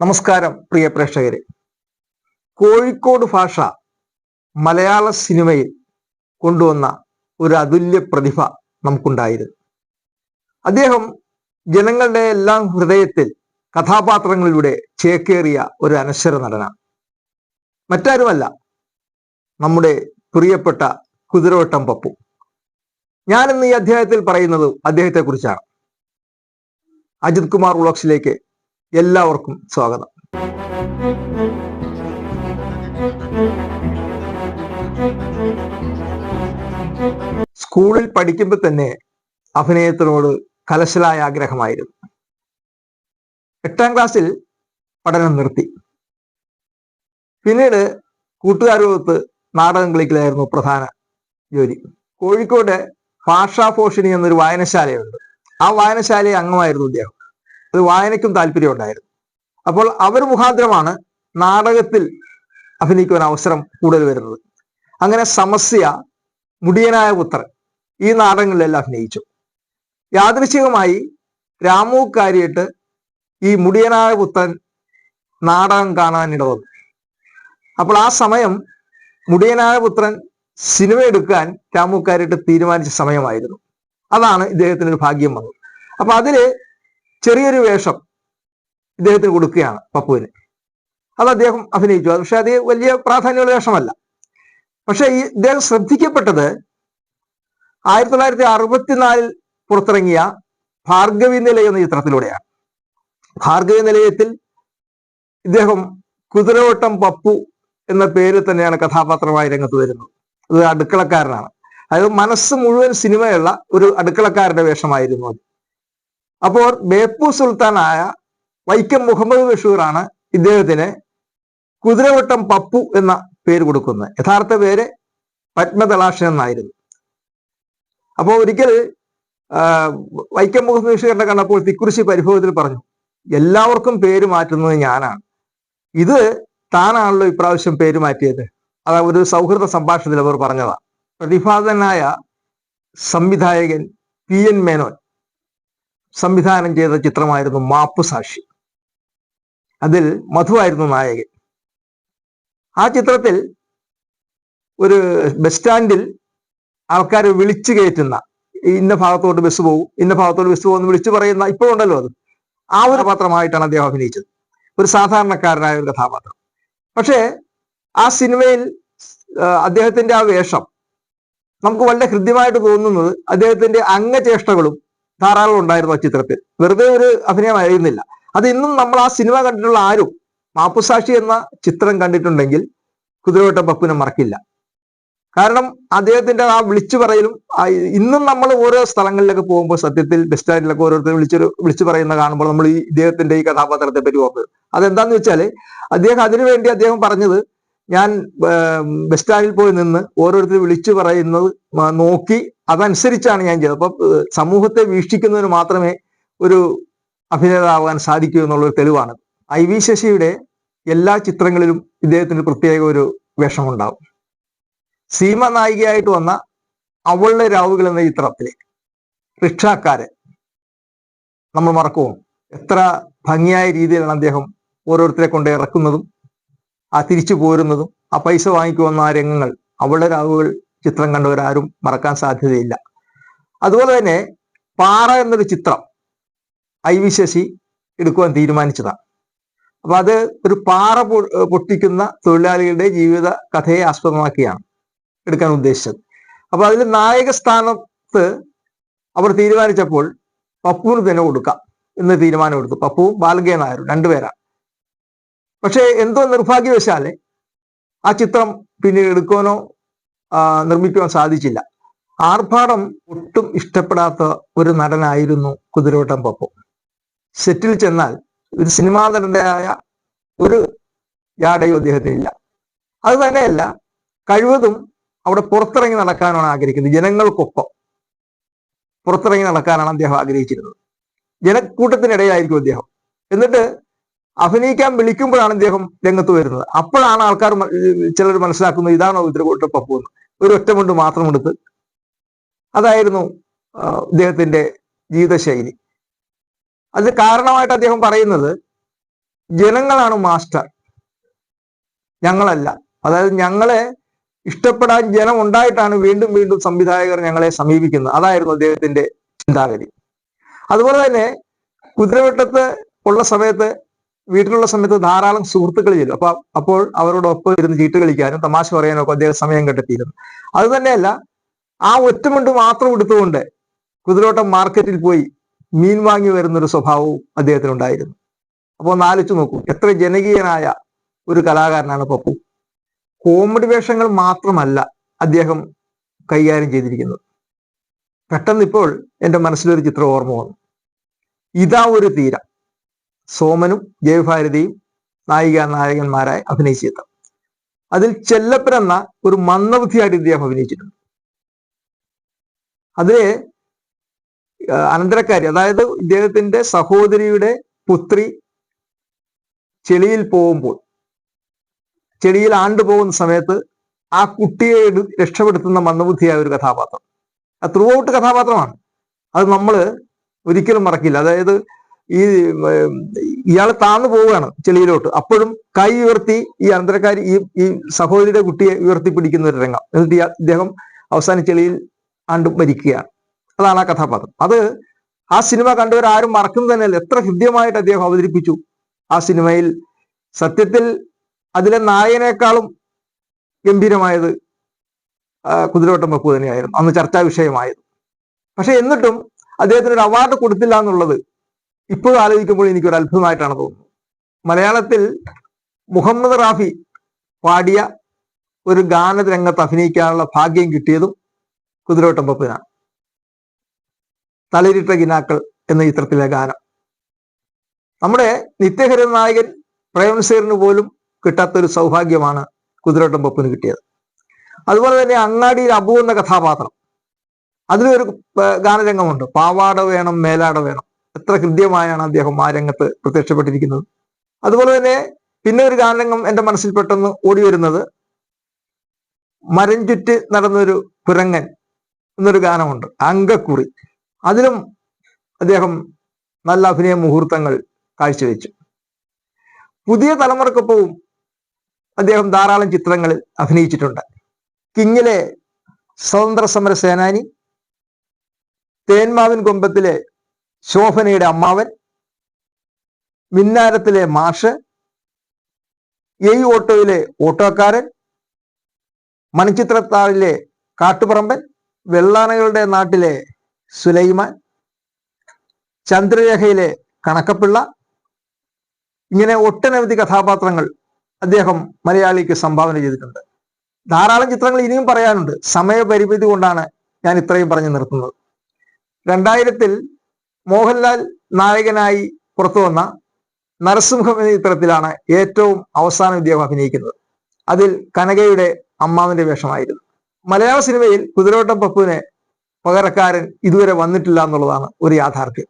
നമസ്കാരം പ്രിയ പ്രേക്ഷകരെ. കോഴിക്കോട് ഭാഷ മലയാള സിനിമയിൽ കൊണ്ടുവന്ന ഒരു അതുല്യ പ്രതിഭ നമുക്കുണ്ടായിരുന്നു. അദ്ദേഹം ജനങ്ങളുടെ എല്ലാം ഹൃദയത്തിൽ കഥാപാത്രങ്ങളിലൂടെ ചേക്കേറിയ ഒരു അനശ്വര നടനാണ്. മറ്റാരുമല്ല നമ്മുടെ പ്രിയപ്പെട്ട കുതിരവട്ടം പപ്പു. ഞാനിന്ന് ഈ അധ്യായത്തിൽ പറയുന്നത് അദ്ദേഹത്തെ കുറിച്ചാണ് അജിത് കുമാർ വ്ളോഗ്സിലേക്ക് എല്ലാവർക്കും സ്വാഗതം. സ്കൂളിൽ പഠിക്കുമ്പോൾ തന്നെ അഭിനയത്തിനോട് കലശലായ ആഗ്രഹമായിരുന്നു. എട്ടാം ക്ലാസ്സിൽ പഠനം നിർത്തി. പിന്നീട് കൂട്ടുകാരോടൊത്ത് നാടകം കളിക്കലായിരുന്നു പ്രധാന ജോലി. കോഴിക്കോട് ഭാഷാഭോഷിണി എന്നൊരു വായനശാലയുണ്ട്. ആ വായനശാലയെ അംഗമായിരുന്നു അദ്ദേഹം അത് വായനയ്ക്കും താല്പര്യമുണ്ടായിരുന്നു അപ്പോൾ അവർ മുഖാന്തരമാണ് നാടകത്തിൽ അഭിനയിക്കുവാൻ അവസരം കൂടുതൽ വരുന്നത്. അങ്ങനെ സമസ്യ മുടിയനായ പുത്രൻ ഈ നാടകങ്ങളിലെല്ലാം അഭിനയിച്ചു. യാദൃശികമായി രാമു കാര്യമായിട്ട് ഈ മുടിയനായ പുത്രൻ നാടകം കാണാൻ ഇടവന്നു അപ്പോൾ ആ സമയം മുടിയനായ പുത്രൻ സിനിമ എടുക്കാൻ രാമുക്കാരിട്ട് തീരുമാനിച്ച സമയമായിരുന്നു. അതാണ് ഇദ്ദേഹത്തിന് ഒരു ഭാഗ്യം വന്നത്. അപ്പൊ അതിൽ ചെറിയൊരു വേഷം ഇദ്ദേഹത്തിന് കൊടുക്കുകയാണ് പപ്പുവിന്. അത് അദ്ദേഹം അഭിനയിച്ചു. പക്ഷെ അത് വലിയ പ്രാധാന്യമുള്ള വേഷമല്ല. പക്ഷെ ഈ ഇദ്ദേഹം ശ്രദ്ധിക്കപ്പെട്ടത് ആയിരത്തി തൊള്ളായിരത്തി അറുപത്തിനാലിൽ പുറത്തിറങ്ങിയ ഭാർഗവി നിലയം എന്ന ചിത്രത്തിലൂടെയാണ്. ഭാർഗവി നിലയത്തിൽ ഇദ്ദേഹം കുതിരവട്ടം പപ്പു എന്ന പേരിൽ തന്നെയാണ് കഥാപാത്രമായി രംഗത്ത് വരുന്നത്. അത് അടുക്കളക്കാരനാണ്. അതായത് മനസ്സ് മുഴുവൻ സിനിമയുള്ള ഒരു അടുക്കളക്കാരന്റെ വേഷമായിരുന്നു അത്. അപ്പോൾ ബേപ്പു സുൽത്താനായ വൈക്കം മുഹമ്മദ് ബഷീറാണ് ഇദ്ദേഹത്തിന് കുതിരവട്ടം പപ്പു എന്ന പേര് കൊടുക്കുന്നത്. യഥാർത്ഥ പേര് പത്മതലാഷൻ എന്നായിരുന്നു. അപ്പോൾ ഒരിക്കൽ വൈക്കം മുഹമ്മദ് ബഷീറിനെ കണ്ടപ്പോൾ തിക്കുറിശി പരിഭവത്തിൽ പറഞ്ഞു എല്ലാവർക്കും പേര് മാറ്റുന്നത് ഞാനാണ്. ഇത് താനാണല്ലോ ഇപ്രാവശ്യം പേര് മാറ്റിയത്. അത് ഒരു സൗഹൃദ സംഭാഷണത്തിൽ അവർ പറഞ്ഞതാണ് പ്രതിഭാതനായ സംവിധായകൻ പി എൻ മേനോൻ സംവിധാനം ചെയ്ത ചിത്രമായിരുന്നു മാപ്പ് സാക്ഷി. അതിൽ മധുവായിരുന്നു നായകൻ. ആ ചിത്രത്തിൽ ഒരു ബസ് സ്റ്റാൻഡിൽ ആൾക്കാരെ വിളിച്ചു കയറ്റുന്ന ഇന്ന ഭാഗത്തോട്ട് ബസ് പോകും ഇന്ന ഭാഗത്തോട്ട് ബസ് പോകുമെന്ന് വിളിച്ചു പറയുന്ന ഇപ്പോഴുണ്ടല്ലോ അത്. ആ ഒരു കഥാപാത്രമായിട്ടാണ് അദ്ദേഹം അഭിനയിച്ചത്. ഒരു സാധാരണക്കാരനായ ഒരു കഥാപാത്രം. പക്ഷേ ആ സിനിമയിൽ അദ്ദേഹത്തിന്റെ ആ വേഷം നമുക്ക് വളരെ ഹൃദ്യമായിട്ട് തോന്നുന്നത് അദ്ദേഹത്തിന്റെ അംഗചേഷ്ടകളും ധാരാളം ഉണ്ടായിരുന്നു ആ ചിത്രത്തിൽ. വെറുതെ ഒരു അഭിനയമായിരുന്നില്ല അത് ഇന്നും നമ്മൾ ആ സിനിമ കണ്ടിട്ടുള്ള ആരും മാപ്പുസാക്ഷി എന്ന ചിത്രം കണ്ടിട്ടുണ്ടെങ്കിൽ കുതിരവട്ട പപ്പുനെ മറക്കില്ല. കാരണം അദ്ദേഹത്തിന്റെ ആ വിളിച്ചു പറയലും ഇന്നും നമ്മൾ ഓരോ സ്ഥലങ്ങളിലൊക്കെ പോകുമ്പോൾ സത്യത്തിൽ ബസ് സ്റ്റാൻഡിലൊക്കെ ഓരോരുത്തർ വിളിച്ചൊരു വിളിച്ചു പറയുന്ന കാണുമ്പോൾ നമ്മൾ ഈ ഇദ്ദേഹത്തിന്റെ ഈ കഥാപാത്രത്തെ പറ്റി ഓർക്കുക അതെന്താന്ന് വെച്ചാൽ അദ്ദേഹം അതിനുവേണ്ടി അദ്ദേഹം പറഞ്ഞത് ഞാൻ ബസ് സ്റ്റാൻഡിൽ പോയി നിന്ന് ഓരോരുത്തർ വിളിച്ചു പറയുന്നത് നോക്കി അതനുസരിച്ചാണ് ഞാൻ ചെയ്തത്. അപ്പം സമൂഹത്തെ വീക്ഷിക്കുന്നതിന് മാത്രമേ ഒരു അഭിനേതാവാൻ സാധിക്കൂ എന്നുള്ളൊരു തെളിവാണ്. ഐ വി ശശിയുടെ എല്ലാ ചിത്രങ്ങളിലും ഇദ്ദേഹത്തിന് പ്രത്യേക ഒരു വേഷമുണ്ടാവും. സീമ നായികയായിട്ട് വന്ന അവളുടെ രാവുകൾ എന്ന ചിത്രത്തിലെ റിക്ഷാക്കാരൻ നമ്മൾ മറക്കുമോ എത്ര ഭംഗിയായ രീതിയിലാണ് അദ്ദേഹം ഓരോരുത്തരെ കൊണ്ട് ഇറക്കുന്നതും ആ തിരിച്ചു പോരുന്നതും ആ പൈസ വാങ്ങിക്കുവന്ന ആ രംഗങ്ങൾ അവളുടെ രാവുകൾ ചിത്രം കണ്ടവരാരും മറക്കാൻ സാധ്യതയില്ല. അതുപോലെ തന്നെ പാറ എന്നൊരു ചിത്രം ഐ വി ശശി എടുക്കുവാൻ തീരുമാനിച്ചതാണ്. അപ്പൊ അത് ഒരു പാറ പൊട്ടിക്കുന്ന തൊഴിലാളികളുടെ ജീവിത കഥയെ ആസ്പദമാക്കിയാണ് എടുക്കാൻ ഉദ്ദേശിച്ചത്. അപ്പൊ അതിൽ നായക സ്ഥാനത്ത് അവർ തീരുമാനിച്ചപ്പോൾ പപ്പുവിന് തന്നെ കൊടുക്കാം എന്ന് തീരുമാനമെടുത്തു. പപ്പുവും ബാലകേ നായരും രണ്ടുപേരാണ്. പക്ഷേ എന്തോ നിർഭാഗ്യവശാൽ ആ ചിത്രം പിന്നീട് എടുക്കുവാനോ ആ, നിർമ്മിക്കുവാൻ സാധിച്ചില്ല. ആർഭാടം ഒട്ടും ഇഷ്ടപ്പെടാത്ത ഒരു നടനായിരുന്നു കുതിരോട്ടം പപ്പു. സെറ്റിൽ ചെന്നാൽ ഒരു സിനിമാ നടനായ ഒരു ജാടയും അദ്ദേഹത്തിനില്ല. അത് തന്നെയല്ല കഴിവതും അവിടെ പുറത്തിറങ്ങി നടക്കാനാണ് ആഗ്രഹിക്കുന്നത് ജനങ്ങൾക്കൊപ്പം പുറത്തിറങ്ങി നടക്കാനാണ് അദ്ദേഹം ആഗ്രഹിച്ചിരുന്നത്. ജനക്കൂട്ടത്തിനിടയിലായിരിക്കും അദ്ദേഹം. എന്നിട്ട് അഭിനയിക്കാൻ വിളിക്കുമ്പോഴാണ് അദ്ദേഹം രംഗത്ത് വരുന്നത്. അപ്പോഴാണ് ആൾക്കാർ ചിലർ മനസ്സിലാക്കുന്നത് ഇതാണോ ഇതിരകൂട്ട പപ്പു എന്ന് ഒരു ഒറ്റമുണ്ട് മാത്രം എടുത്ത് അതായിരുന്നു ഇദ്ദേഹത്തിന്റെ ജീവിതശൈലി. അത് കാരണമായിട്ട് അദ്ദേഹം പറയുന്നത് ജനങ്ങളാണ് മാസ്റ്റർ. ഞങ്ങളല്ല. അതായത് ഞങ്ങളെ ഇഷ്ടപ്പെടാൻ ജനം ഉണ്ടായിട്ടാണ് വീണ്ടും വീണ്ടും സംവിധായകർ ഞങ്ങളെ സമീപിക്കുന്നത്. അതായിരുന്നു അദ്ദേഹത്തിന്റെ ചിന്താഗതി. അതുപോലെ തന്നെ കുതിരവട്ടത്ത് ഉള്ള സമയത്ത് വീട്ടിലുള്ള സമയത്ത് ധാരാളം സുഹൃത്തുക്കൾ ചെയ്തു അപ്പൊ അപ്പോൾ അവരോടൊപ്പം ഇരുന്ന് ചീട്ട് കളിക്കാനും തമാശ പറയാനും ഒക്കെ അദ്ദേഹം സമയം കണ്ടെത്തിയിരുന്നു. അത് തന്നെയല്ല ആ ഒറ്റമുണ്ട് മാത്രം എടുത്തുകൊണ്ട് കുതിരോട്ടം മാർക്കറ്റിൽ പോയി മീൻ വാങ്ങി വരുന്നൊരു സ്വഭാവവും അദ്ദേഹത്തിനുണ്ടായിരുന്നു. അപ്പോൾ ഒന്ന് ആലോചിച്ച് നോക്കൂ എത്ര ജനകീയനായ ഒരു കലാകാരനാണ് പപ്പു. കോമഡി വേഷങ്ങൾ മാത്രമല്ല അദ്ദേഹം കൈകാര്യം ചെയ്തിരിക്കുന്നത്. പെട്ടെന്ന് ഇപ്പോൾ എന്റെ മനസ്സിലൊരു ചിത്രം ഓർമ്മ വന്നു. ഇതാ ഒരു തീര. സോമനും ജയഭാരതിയും നായിക നായകന്മാരായി അഭിനയിച്ചെത്താം അതിൽ ചെല്ലപ്പൻ എന്ന ഒരു മന്ദബുദ്ധിയായിട്ട് ഇദ്ദേഹം അഭിനയിച്ചിട്ടുണ്ട്. അതിലെ അനന്തരക്കാരി അതായത് ഇദ്ദേഹത്തിന്റെ സഹോദരിയുടെ പുത്രി ചെളിയിൽ പോകുമ്പോൾ ചെളിയിൽ ആണ്ടുപോകുന്ന സമയത്ത് ആ കുട്ടിയെ രക്ഷപ്പെടുത്തുന്ന മന്ദബുദ്ധിയായ ഒരു കഥാപാത്രം. ത്രൂ ഔട്ട് കഥാപാത്രമാണ്. അത് നമ്മൾ ഒരിക്കലും മറക്കില്ല. അതായത് ഈ ഇയാൾ താന്നു പോവുകയാണ് ചെളിയിലോട്ട്. അപ്പോഴും കൈ ഉയർത്തി ഈ അനന്തരക്കാരി ഈ ഈ സഹോദരിയുടെ കുട്ടിയെ ഉയർത്തി പിടിക്കുന്ന ഒരു രംഗം. എന്നിട്ട് ഇദ്ദേഹം അവസാന ചെളിയിൽ ആണ്ടും മരിക്കുകയാണ്. അതാണ് ആ കഥാപാത്രം. അത് ആ സിനിമ കണ്ടവർ ആരും മറക്കുന്നത് തന്നെയല്ല. എത്ര ഹൃദ്യമായിട്ട് അദ്ദേഹം അവതരിപ്പിച്ചു ആ സിനിമയിൽ. സത്യത്തിൽ അതിലെ നായകനേക്കാളും ഗംഭീരമായത് കുതിരവട്ടം വെപ്പ് തന്നെയായിരുന്നു. അന്ന് ചർച്ചാ വിഷയമായത്. പക്ഷെ എന്നിട്ടും അദ്ദേഹത്തിന് ഒരു അവാർഡ് കൊടുത്തില്ല എന്നുള്ളത് ഇപ്പോഴും ആലോചിക്കുമ്പോൾ എനിക്കൊരു അത്ഭുതമായിട്ടാണ് തോന്നുന്നത്. മലയാളത്തിൽ മുഹമ്മദ് റാഫി പാടിയ ഒരു ഗാനരംഗത്ത് അഭിനയിക്കാനുള്ള ഭാഗ്യം കിട്ടിയതും കുതിരോട്ടം പപ്പിനാണ് തളിരിട്ട ഗിനാക്കൾ എന്ന ചിത്രത്തിലെ ഗാനം. നമ്മുടെ നിത്യഹര നായകൻ പ്രേംസേറിന് പോലും കിട്ടാത്തൊരു സൗഭാഗ്യമാണ് കുതിരോട്ടം പപ്പിന് കിട്ടിയത്. അതുപോലെ തന്നെ അങ്ങാടിയിൽ അബു എന്ന കഥാപാത്രം. അതിലൊരു ഗാനരംഗമുണ്ട്. പാവാട വേണം മേലാട വേണം. എത്ര ഹൃദ്യമായാണ് അദ്ദേഹം ആ രംഗത്ത് പ്രത്യക്ഷപ്പെട്ടിരിക്കുന്നത്. അതുപോലെ തന്നെ പിന്നെ ഒരു ഗാനരംഗം എന്റെ മനസ്സിൽ പെട്ടെന്ന് ഓടി വരുന്നത് മരം ചുറ്റ് നടന്നൊരു കുരങ്ങൻ എന്നൊരു ഗാനമുണ്ട് അങ്കക്കുറി. അതിലും അദ്ദേഹം നല്ല അഭിനയ മുഹൂർത്തങ്ങൾ കാഴ്ചവെച്ചു. പുതിയ തലമുറക്കൊപ്പവും അദ്ദേഹം ധാരാളം ചിത്രങ്ങളിൽ അഭിനയിച്ചിട്ടുണ്ട്. കിങ്ങിലെ സ്വതന്ത്ര സമര സേനാനി തേന്മാവിൻ കൊമ്പത്തിലെ ശോഭനയുടെ അമ്മാവൻ മിന്നാരത്തിലെ മാഷ് എയ് ഓട്ടോയിലെ ഓട്ടോക്കാരൻ മണിച്ചിത്രത്താഴിലെ കാട്ടുപറമ്പൻ വെള്ളാനകളുടെ നാട്ടിലെ സുലൈമാൻ ചന്ദ്രരേഖയിലെ കണക്കപ്പിള്ള ഇങ്ങനെ ഒട്ടനവധി കഥാപാത്രങ്ങൾ അദ്ദേഹം മലയാളിക്ക് സംഭാവന ചെയ്തിട്ടുണ്ട്. ധാരാളം ചിത്രങ്ങൾ ഇനിയും പറയാനുണ്ട്. സമയപരിമിതി കൊണ്ടാണ് ഞാൻ ഇത്രയും പറഞ്ഞു നിർത്തുന്നത്. രണ്ടായിരത്തിൽ മോഹൻലാൽ നായകനായി പുറത്തു വന്ന നരസിംഹം എന്ന ചിത്രത്തിലാണ് ഏറ്റവും അവസാന ഇദ്ദേഹം അഭിനയിക്കുന്നത്. അതിൽ കനകയുടെ അമ്മാവിന്റെ വേഷമായിരുന്നു. മലയാള സിനിമയിൽ കുതിരോട്ടം പപ്പുവിനെ പകരക്കാരൻ ഇതുവരെ വന്നിട്ടില്ല എന്നുള്ളതാണ് ഒരു യാഥാർത്ഥ്യം.